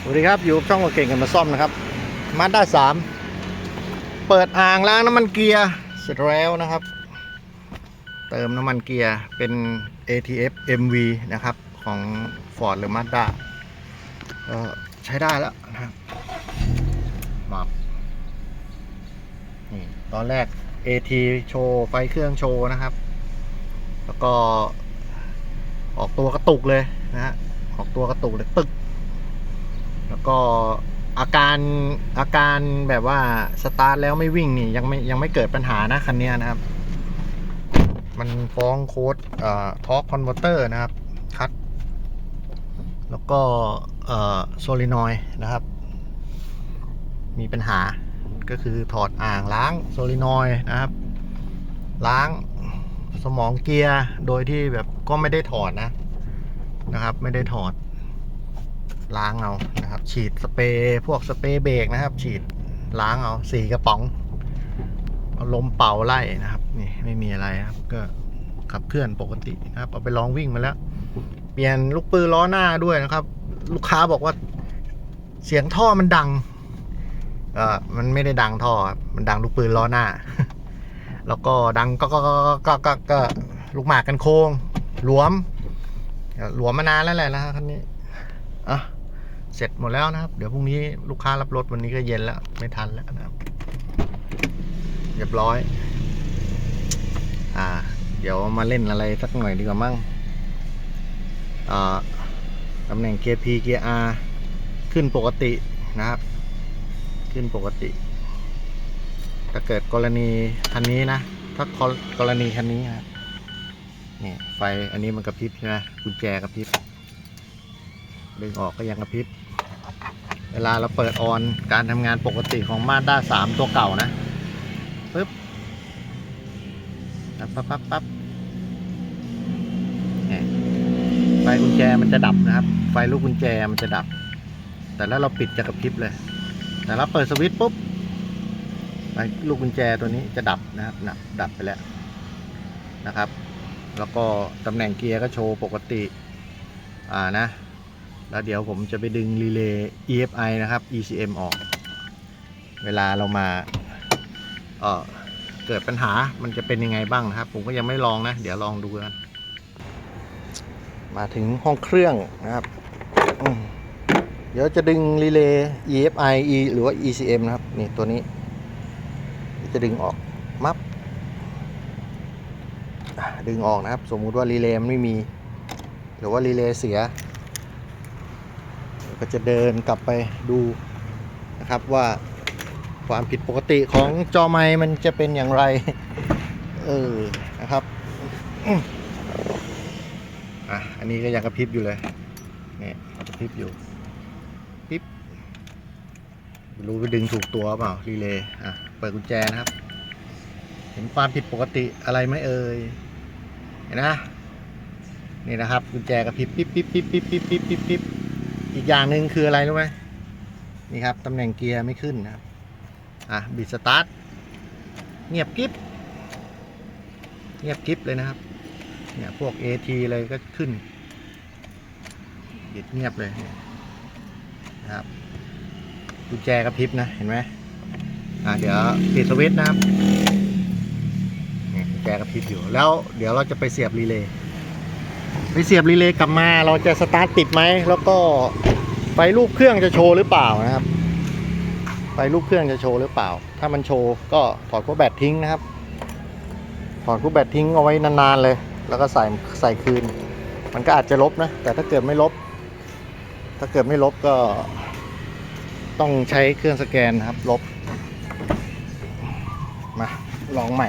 สวัสดีครับ อยู่ช่องเก่งกันมาซ่อมนะครับมาด้าสามเปิดอ่างล้างน้ำมันเกียร์เสร็จแล้วนะครับ เติมน้ำมันเกียร์เป็น ATF MV นะครับ ของ Ford หรือ Mazda ก็ใช้ได้แล้วนะครับมานี่ตอนแรก AT โชว์ไฟเครื่องโชว์นะครับ แล้วก็ออกตัวกระตุกเลยนะฮะออกตัวกระตุกเลยตึก แล้วก็อาการอาการแบบว่าสตาร์ทแล้วไม่วิ่งนี่ยังไม่ยังไม่เกิดปัญหานะคันนี้นะครับ มันฟ้องโค้ดเอ่อทอร์คคอนเวอร์เตอร์นะครับคัดแล้วก็เอ่อโซลินอยนะครับ มีปัญหาก็คือถอดอ่างล้างโซลินอยนะครับ ล้างสมองเกียร์โดยที่แบบก็ไม่ได้ถอดนะนะครับ ไม่ได้ถอด ล้างเอานะครับ ฉีดสเปรย์พวกสเปรย์เบรกนะครับ ฉีดล้างเอาสี่กระป๋องเอาลมเป่าไล่นะครับ นี่ไม่มีอะไรครับ ก็ขับเคลื่อนปกตินะครับเอาไปลองวิ่งมาแล้ว เปลี่ยนลูกปืนล้อหน้าด้วยนะครับ ลูกค้าบอกว่าเสียงท่อมันดังเออมันไม่ได้ดังท่อมันดังลูกปืนล้อหน้า แล้วก็ดังก็ก็ก็ก็ก็ก็ลูกหมากกันโค้งหลวมหลวมมานานแล้วแหละนะครับคันนี้อะ เสร็จหมดแล้วนะครับ เดี๋ยวพรุ่งนี้ลูกค้ารับรถวันนี้ก็เย็นแล้วไม่ทันแล้วนะครับเรียบร้อย อ่า เดี๋ยวมาเล่นอะไรสักหน่อยดีกว่ามั้งอ่าตำแหน่งเกียร์ P เกียร์ R ขึ้นปกตินะครับ ขึ้นปกติ ถ้าเกิดกรณีคันนี้นะ ถ้ากรณีคันนี้ครับนี่ไฟอันนี้มันกระพริบใช่ไหมกุญแจกระพริบ ดึงออกก็ยังกระพริบ เวลาเราเปิดออนการทำงานปกติของมาด้าสามตัวเก่านะปึ๊บปั๊บปั๊บปั๊บไฟกุญแจมันจะดับนะครับ ไฟลูกกุญแจมันจะดับ แต่แล้วเราปิดจะกระพริบเลย แต่เราเปิดสวิตช์ปุ๊บไฟลูกกุญแจตัวนี้จะดับนะครับนะดับไปแล้วนะครับ แล้วก็ตำแหน่งเกียร์ก็โชว์ปกติ อ่านะ แล้วเดี๋ยวผมจะไปดึงรีเลย์ EFI นะครับ ECM ออก เวลาเรามาเเกิดปัญหามันจะเป็นยังไงบ้างนะครับ ผมก็ยังไม่ลองนะ เดี๋ยวลองดูกันมาถึงห้องเครื่องนะครับ เดี๋ยวจะดึงรีเลย์ EFI E หรือว่า ECM นะครับ นี่ตัวนี้ จะดึงออกมับดึงออกนะครับ สมมุติว่ารีเลย์ไม่มี หรือว่ารีเลย์เสีย ก็จะเดินกลับไปดูนะครับว่าความผิดปกติของจอไม้มันจะเป็นอย่างไร เออ นะครับ อะ อันนี้ก็ยังกระพริบอยู่เลย เนี่ยกระพริบอยู่พริบ รู้ไปดึงถูกตัวเปล่า รีเลย์ อะ เปิดกุญแจนะครับ เห็นความผิดปกติอะไรไหมเอ่ย เห็นนะ นี่นะครับ กุญแจกระพริบปิ๊บปิ๊บปิ๊บปิ๊บปิ๊บปิ๊บปิ๊บ อีกอย่างหนึ่งคืออะไรรู้ไหมนี่ครับตำแหน่งเกียร์ไม่ขึ้นนะครับ อะบิดสตาร์ทเงียบกิ๊บเงียบกิ๊บเลยนะครับ เนี่ยพวก AT เลยก็ขึ้นบิดเงียบเลยนะครับกุญแจกระพริบนะเห็นไหมอะเดี๋ยวปิดสวิตช์นะครับกุญแจกระพริบอยู่แล้วเดี๋ยวเราจะไปเสียบรีเลย์ไปเสียบรีเลย์กลับมาเราจะสตาร์ทติดไหมแล้วก็ ไฟรูปเครื่องจะโชว์หรือเปล่านะครับ ไฟรูปเครื่องจะโชว์หรือเปล่า ถ้ามันโชว์ก็ถอดขั้วแบตทิ้งนะครับ ถอดขั้วแบตทิ้งเอาไว้นานๆเลย แล้วก็ใส่ใส่คืน มันก็อาจจะลบนะ แต่ถ้าเกิดไม่ลบ ถ้าเกิดไม่ลบก็ ต้องใช้เครื่องสแกนครับ ลบ มาลองใหม่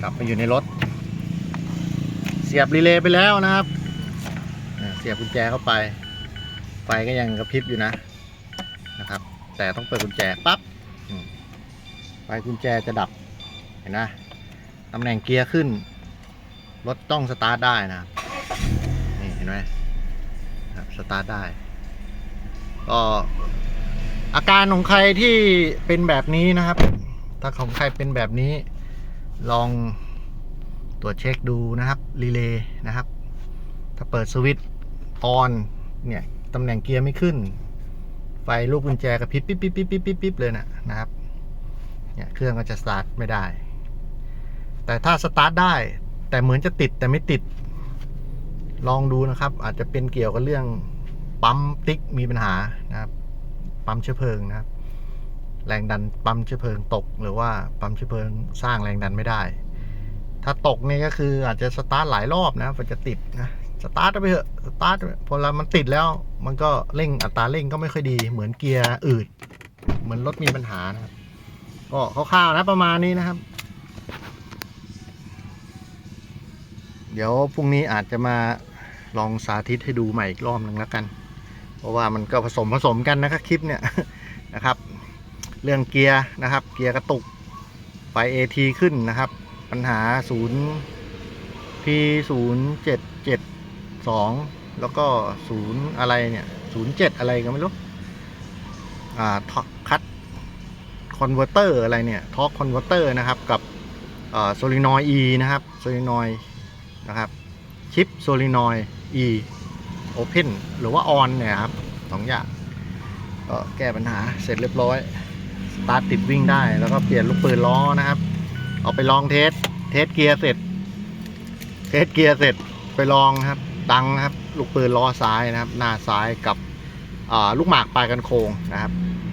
กลับไปอยู่ในรถ เสียบรีเลย์ไปแล้วนะครับ เสียบกุญแจเข้าไป ไฟก็ยังกระพริบอยู่นะนะครับ แต่ต้องเปิดกุญแจปั๊บไฟกุญแจจะดับเห็นไหมตำแหน่งเกียร์ขึ้น รถต้องสตาร์ทได้นะนี่เห็นไหมครับสตาร์ทได้ ก็อาการของใครที่เป็นแบบนี้นะครับ ถ้าของใครเป็นแบบนี้ ลองตรวจเช็คดูนะครับรีเลย์นะครับ ถ้าเปิดสวิตช์ออนเนี่ย ตำแหน่งเกียร์ไม่ขึ้น ไฟลูกกุญแจกระพริบปิ๊บปิ๊บปิ๊บปิ๊บปิ๊บปิ๊บเลยนะนะครับเนี่ยเครื่องก็จะสตาร์ทไม่ได้ แต่ถ้าสตาร์ทได้ แต่เหมือนจะติดแต่ไม่ติด ลองดูนะครับ อาจจะเป็นเกี่ยวกับเรื่องปั๊มติ๊กมีปัญหานะครับ ปั๊มเชื้อเพลิงนะครับ แรงดันปั๊มเชื้อเพลิงตก หรือว่าปั๊มเชื้อเพลิงสร้างแรงดันไม่ได้ ถ้าตกนี่ก็คืออาจจะสตาร์ทหลายรอบนะมันจะติดนะ สตาร์ทไปเถอะสตาร์ทพอเรามันติดแล้ว มันก็เร่งอัตราเร่งก็ไม่ค่อยดี เหมือนเกียร์อืด เหมือนรถมีปัญหานะครับ ก็คร่าวๆนะประมาณนี้นะครับ เดี๋ยวพรุ่งนี้อาจจะมาลองสาธิตให้ดูใหม่อีกรอบหนึ่งแล้วกัน เพราะว่ามันก็ผสมผสมกันนะครับคลิปเนี่ยนะครับ เรื่องเกียร์นะครับ เกียร์กระตุกไฟ AT ขึ้นนะครับ ปัญหาศูนย์ P ศูนย์เจ็ดเจ็ด สองแล้วก็ศูนย์อะไรเนี่ยศูนย์เจ็ดอะไรก็ไม่รู้ อ่าท็อกคัตคอนเวอร์เตอร์อะไรเนี่ยท็อร์คอนเวอร์เตอร์นะครับ กับโซลินอย E นะครับโซลินอยนะครับชิปโซลินอย E Open หรือว่า On เนี่ยครับสองอย่างก็แก้ปัญหาเสร็จเรียบร้อยสตาร์ทติดวิ่งได้แล้วก็เปลี่ยนลูกปืนล้อนะครับ เอาไปลองเทสเทสเกียร์เสร็จเทสเกียร์เสร็จไปลองครับ ดังนะครับ ลูกปืนล้อซ้ายนะครับ หน้าซ้ายกับลูกหมากปลายกันโคงนะครับ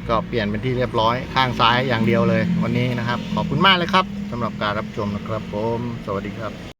ก็เปลี่ยนเป็นที่เรียบร้อยข้างซ้ายอย่างเดียวเลยวันนี้นะครับ ขอบคุณมากเลยครับสำหรับการรับชมนะครับผม สวัสดีครับ